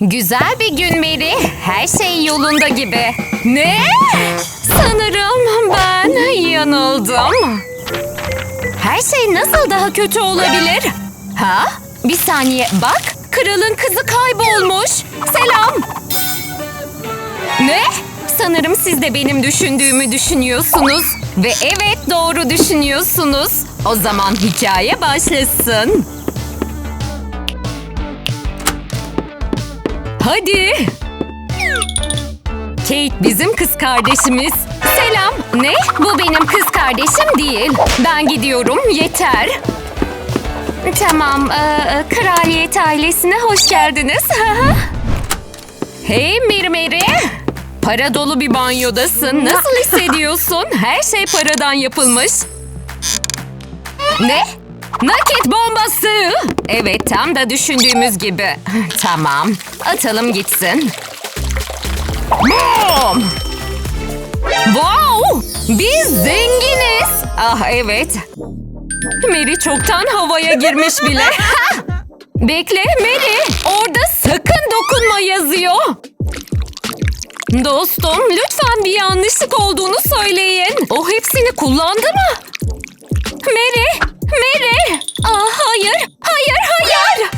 Güzel bir gün Mary. Her şey yolunda gibi. Ne? Sanırım ben yanıldım. Her şey nasıl daha kötü olabilir? Ha? Bir saniye bak. Kralın kızı kaybolmuş. Selam. Ne? Sanırım siz de benim düşündüğümü düşünüyorsunuz. Ve evet doğru düşünüyorsunuz. O zaman hikaye başlasın. Hadi. Kate bizim kız kardeşimiz. Selam. Ne? Bu benim kız kardeşim değil. Ben gidiyorum. Yeter. Tamam. ee, kraliyet ailesine hoş geldiniz. hey Mary. Para dolu bir banyodasın. Nasıl hissediyorsun? Her şey paradan yapılmış. Ne? Nakit bombası. Evet tam da düşündüğümüz gibi. Tamam. Atalım gitsin. Bom! Wow! Biz zenginiz. Ah evet. Mary çoktan havaya girmiş bile. Bekle Mary. Orada sakın dokunma yazıyor. Dostum lütfen bir yanlışlık olduğunu söyleyin. O hepsini kullandı mı? Mary! Mary! Aa, hayır! Hayır! Hayır!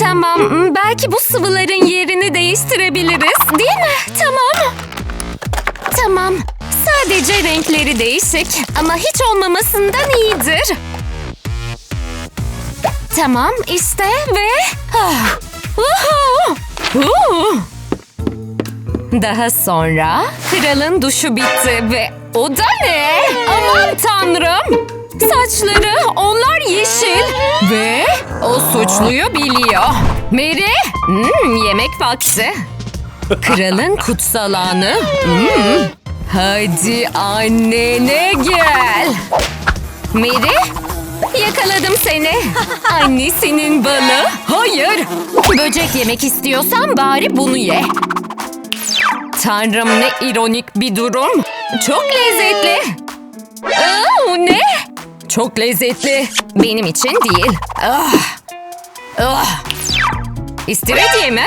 Tamam, belki bu sıvıların yerini değiştirebiliriz, değil mi? Tamam. Tamam. Sadece renkleri değişik ama hiç olmamasından iyidir. Tamam, işte ve... Ah. Uhu! Uhu! Daha sonra kralın duşu bitti ve o da ne? Aman tanrım! Saçları onlar yeşil ve o suçluyu biliyor. Mary, hmm, yemek vakti. Kralın kutsal anı. Hmm. Hadi annene gel. Mary, yakaladım seni. Annesinin balı. Hayır. Böcek yemek istiyorsan bari bunu ye. Tanrım ne ironik bir durum. Çok lezzetli. Aa, ne? Çok lezzetli. Benim için değil. Ah. Ah. İstiridye mi?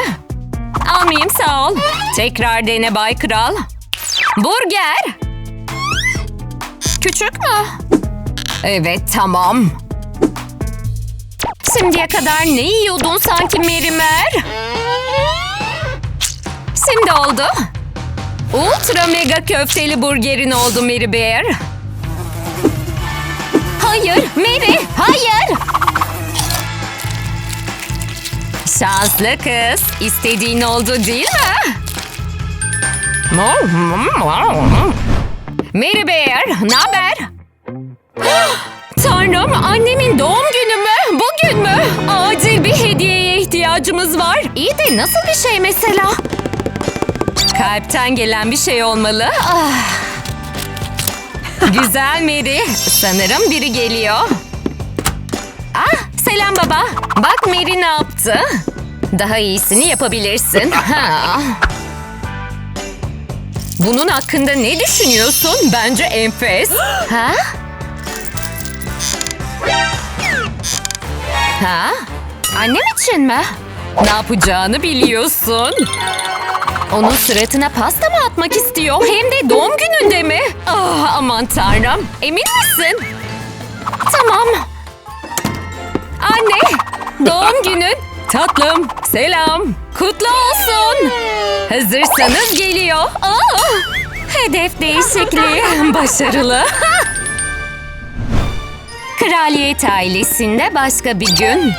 Almayayım sağ ol. Tekrar dene Bay Kral. Burger. Küçük mü? Evet tamam. Şimdiye kadar ne yiyordun sanki Merimer? Şimdi oldu. Ultra mega köfteli burgerin oldu Mary Bear. Hayır Mary, hayır. Şanslı kız. İstediğin oldu değil mi? Mary Bear, ne haber? Tanrım, annemin doğum günü mü? Bugün mü? Acil bir hediyeye ihtiyacımız var. İyi de nasıl bir şey mesela? Kalpten gelen bir şey olmalı. Ah. Güzel Mary. Sanırım biri geliyor. Ah, selam baba. Bak Mary ne yaptı? Daha iyisini yapabilirsin. Ha. Bunun hakkında ne düşünüyorsun? Bence enfes. Ha? Ha? Annem için mi? Ne yapacağını biliyorsun. Onun suratına pasta mı atmak istiyor? Hem de doğum gününde mi? Ah, aman tanrım. Emin misin? Tamam. Anne, doğum günün. Tatlım, selam. Kutlu olsun. Hazırsanız geliyor. Aa, hedef değişikliği. Başarılı. Kraliyet ailesinde başka bir gün.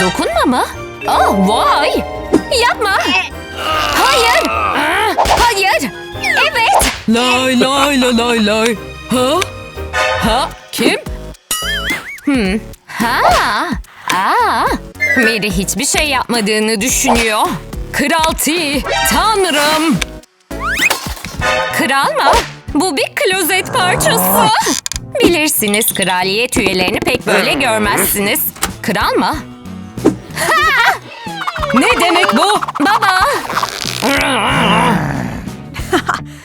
Dokunma mı? Oh, vay. Yapma. Hayır. Hayır. Evet. Lay lay lay lay lay. Ha? Ha? Kim? Hmm. Ha. Aa. Mary hiçbir şey yapmadığını düşünüyor. Kral T. Tanrım. Kral mı? Bu bir klozet parçası. Bilirsiniz kraliyet üyelerini pek böyle görmezsiniz. Kral mı? Ne demek bu? Baba.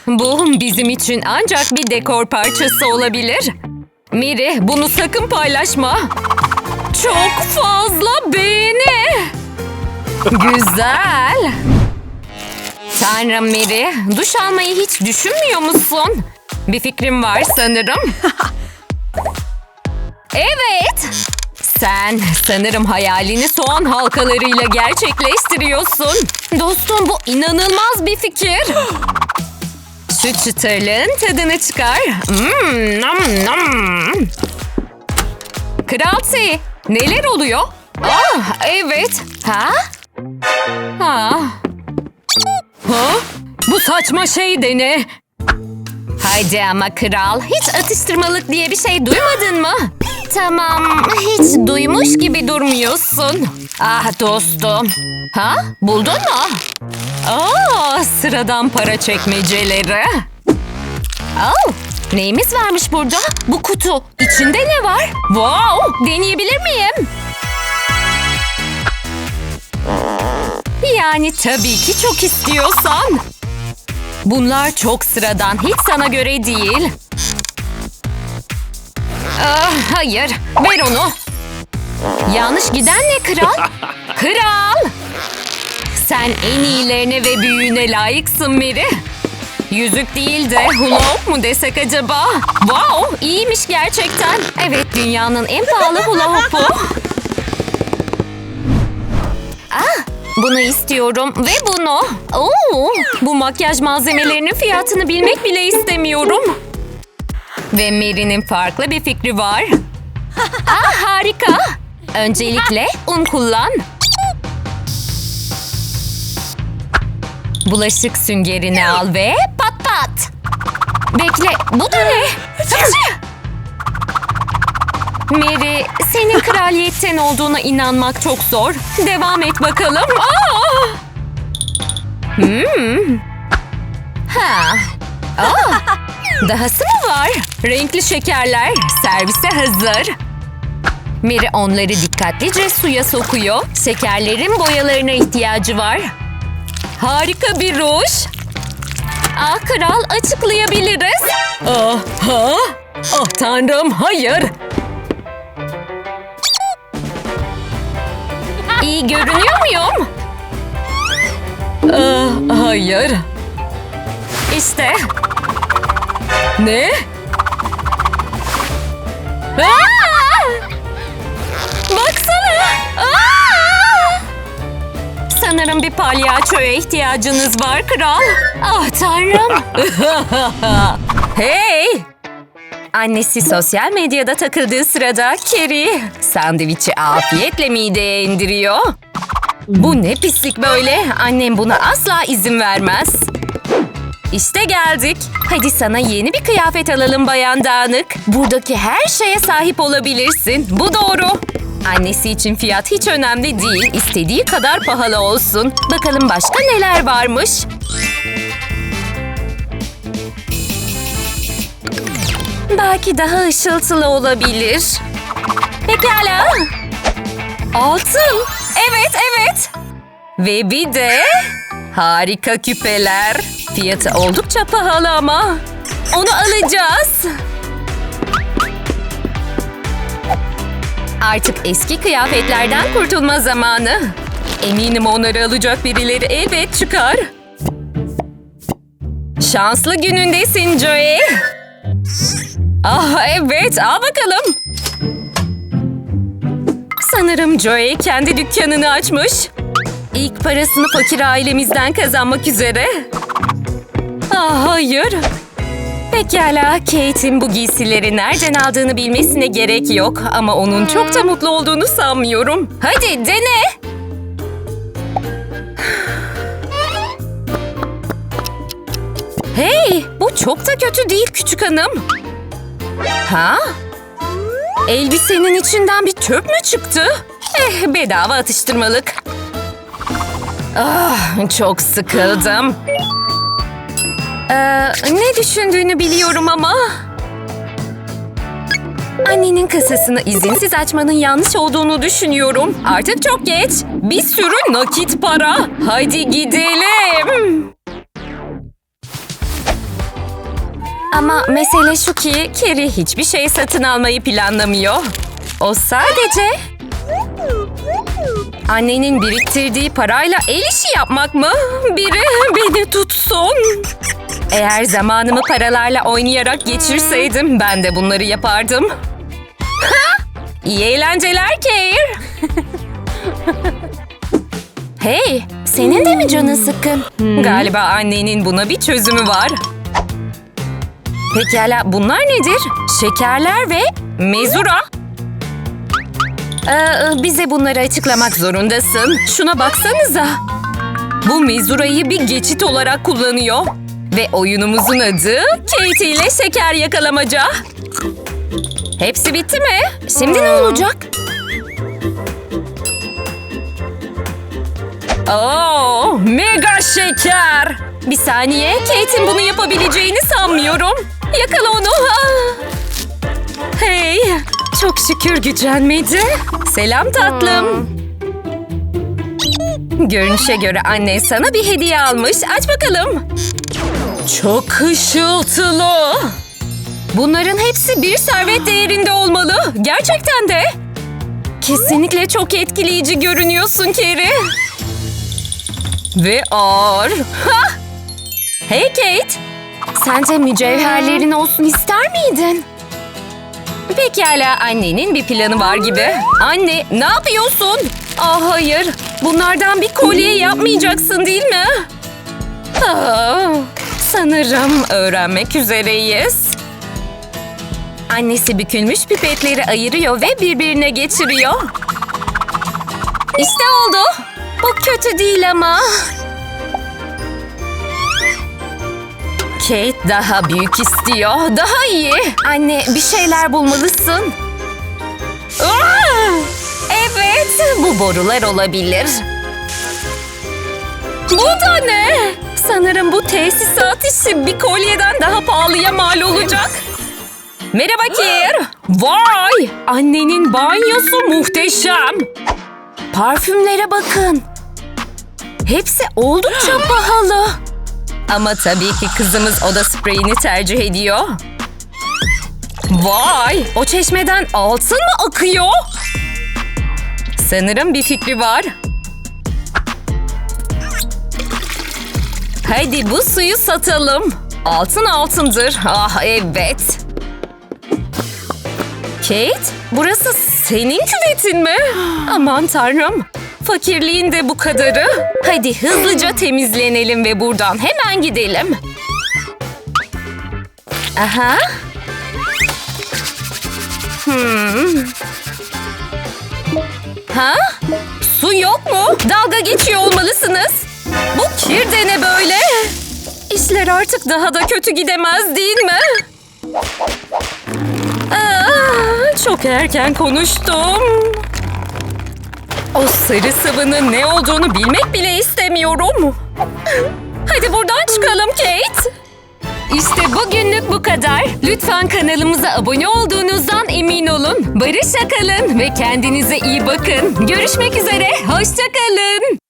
Bu bizim için ancak bir dekor parçası olabilir. Miri bunu sakın paylaşma. Çok fazla beğeni. Güzel. Tanrım Mary, duş almayı hiç düşünmüyor musun? Bir fikrim var sanırım. Evet. Sen sanırım hayalini soğan halkalarıyla gerçekleştiriyorsun. Dostum bu inanılmaz bir fikir. Şu çıtırlığın tadını çıkar. Mm, nam, nam. Kral T, neler oluyor? Ah, evet. Ha? Ha? Ha? Bu saçma şey de ne? Haydi ama kral, hiç atıştırmalık diye bir şey duymadın mı? Tamam, hiç duymuş gibi durmuyorsun. Ah dostum. Ha? Buldun mu? Aa, sıradan para çekmeceleri. Oh, neyimiz varmış burada? Bu kutu. İçinde ne var? Wow, deneyebilir miyim? Yani tabii ki çok istiyorsan. Bunlar çok sıradan, hiç sana göre değil. Ah, hayır, ver onu. Yanlış giden ne kral? Kral! Sen en iyilerine ve büyüğüne layıksın Mary. Yüzük değil de hula hoop mu desek acaba? Wow, iyiymiş gerçekten. Evet, dünyanın en pahalı hula hoopu. Ah, bunu istiyorum ve bunu. Oo, bu makyaj malzemelerinin fiyatını bilmek bile istemiyorum. Ve Mary'nin farklı bir fikri var. Ah harika. Öncelikle un kullan. Bulaşık süngerini al ve pat pat. Bekle, bu da ne? Mary, senin kraliyetten olduğuna inanmak çok zor. Devam et bakalım. Aa! Hmm. Ha. Aa! Dahası mı var? Renkli şekerler servise hazır. Mary onları dikkatlice suya sokuyor. Şekerlerin boyalarına ihtiyacı var. Harika bir ruj. Ah kral açıklayabiliriz. Ah, ha? Ah tanrım hayır. İyi görünüyor muyum? Ah, hayır. İşte. Ne? Aa! Baksana. Aa! Sanırım bir palyaçoya ihtiyacınız var kral. Ah tanrım. hey! Annesi sosyal medyada takıldığı sırada Carrie sandviçi afiyetle mideye indiriyor. Bu ne pislik böyle? Annem buna asla izin vermez. İşte geldik. Hadi sana yeni bir kıyafet alalım bayan dağınık. Buradaki her şeye sahip olabilirsin. Bu doğru. Annesi için fiyat hiç önemli değil. İstediği kadar pahalı olsun. Bakalım başka neler varmış. Belki daha ışıltılı olabilir. Pekala. Altın. Evet, evet. Ve bir de harika küpeler. Fiyatı oldukça pahalı ama. Onu alacağız. Artık eski kıyafetlerden kurtulma zamanı. Eminim onları alacak birileri evet çıkar. Şanslı günündesin Joey. Ah evet al bakalım. Sanırım Joey kendi dükkanını açmış. İlk parasını fakir ailemizden kazanmak üzere. Ah hayır. Pekala, Kate'in bu giysileri nereden aldığını bilmesine gerek yok. Ama onun çok da mutlu olduğunu sanmıyorum. Hadi dene. Hey, bu çok da kötü değil küçük hanım. Ha? Elbisenin içinden bir çöp mü çıktı? Eh, bedava atıştırmalık. Ah, çok sıkıldım. Ee, ne düşündüğünü biliyorum ama... Annenin kasasını izinsiz açmanın yanlış olduğunu düşünüyorum. Artık çok geç. Bir sürü nakit para. Hadi gidelim. Ama mesele şu ki Carrie hiçbir şey satın almayı planlamıyor. O sadece Annenin biriktirdiği parayla el işi yapmak mı? Biri beni tutsun. Eğer zamanımı paralarla oynayarak geçirseydim ben de bunları yapardım. İyi eğlenceler Kate. hey, senin de mi canın sıkkın? Galiba annenin buna bir çözümü var. Pekala bunlar nedir? Şekerler ve mezura. Ee, bize bunları açıklamak zorundasın. Şuna baksanıza. Bu mezurayı bir geçit olarak kullanıyor. Ve oyunumuzun adı Katie ile şeker yakalamaca. Hepsi bitti mi? Şimdi ne olacak? Oo, mega şeker. Bir saniye, Kate'in bunu yapabileceğini sanmıyorum. Yakala onu. Hey, çok şükür gücenmedi. Selam tatlım. Görünüşe göre annen sana bir hediye almış. Aç bakalım. Çok ışıltılı. Bunların hepsi bir servet değerinde olmalı. Gerçekten de. Kesinlikle çok etkileyici görünüyorsun Keri. Ve ağır. Hey Kate. Sence mücevherlerin olsun ister miydin? Pekala annenin bir planı var gibi. Anne ne yapıyorsun? Ah hayır. Bunlardan bir kolye yapmayacaksın değil mi? Ah, sanırım öğrenmek üzereyiz. Annesi bükülmüş pipetleri ayırıyor ve birbirine geçiriyor. İşte oldu. Bu kötü değil ama. Kate daha büyük istiyor. Daha iyi. Anne bir şeyler bulmalısın. Evet, bu borular olabilir. Bu da ne? Sanırım bu tesisat işi bir kolyeden daha pahalıya mal olacak. Merhaba Kir. Vay! Annenin banyosu muhteşem. Parfümlere bakın. Hepsi oldukça pahalı. Ama tabii ki kızımız oda spreyini tercih ediyor. Vay! O çeşmeden altın mı akıyor? Sanırım bir fikri var. Hadi bu suyu satalım. Altın altındır. Ah evet. Kate, burası senin küvetin mi? Aman tanrım. Fakirliğin de bu kadarı. Hadi hızlıca temizlenelim ve buradan hemen gidelim. Aha. Hmm. Ha? Su yok mu? Dalga geçiyor olmalısınız. Bu kir de ne böyle? İşler artık daha da kötü gidemez değil mi? Aa, çok erken konuştum. O sarı sıvının ne olduğunu bilmek bile istemiyorum. Hadi buradan çıkalım Kate. İşte bugünlük bu kadar. Lütfen kanalımıza abone olduğunuzdan emin olun. Barışça kalın ve kendinize iyi bakın. Görüşmek üzere. Hoşça kalın.